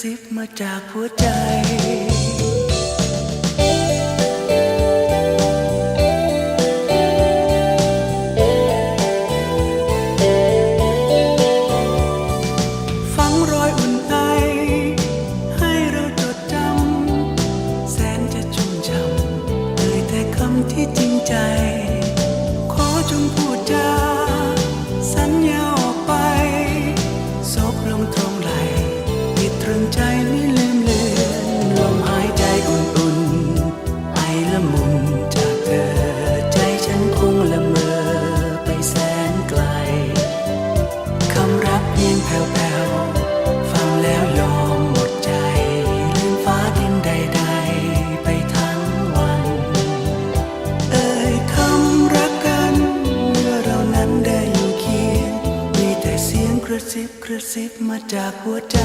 ซิบมาจากหัวใจฝังรอยอุ่นไอให้เราจดจำแสนจะชุ่มช่ำเอ่ยแต่คำที่จริงใจ ขอจงพูด ละมุนจากเธอ ใจฉันคงละเมอไปแสนไกล คำรักเพียงแผ่วๆ ฟังแล้วยอมหมดใจ ลืมฟ้าดินใดๆ ไปทั้งวัน เอ่ยคำรักกัน เมื่อเรานั้นได้อยู่เคียง มีแต่เสียงกระซิบกระซิบมาจากหัวใจ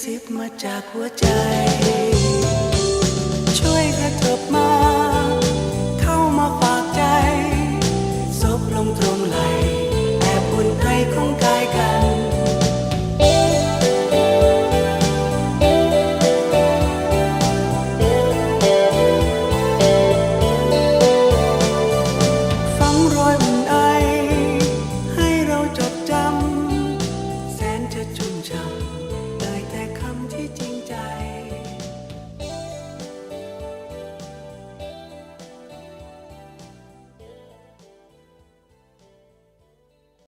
ซิบมาจากหัวใจ ช่วยกระเถิบมา เข้ามาฝากใจซบลงตรงไหลแอบอุ่นไอของกายกันให้เราจดจำแสนจะชุ่มช่ำ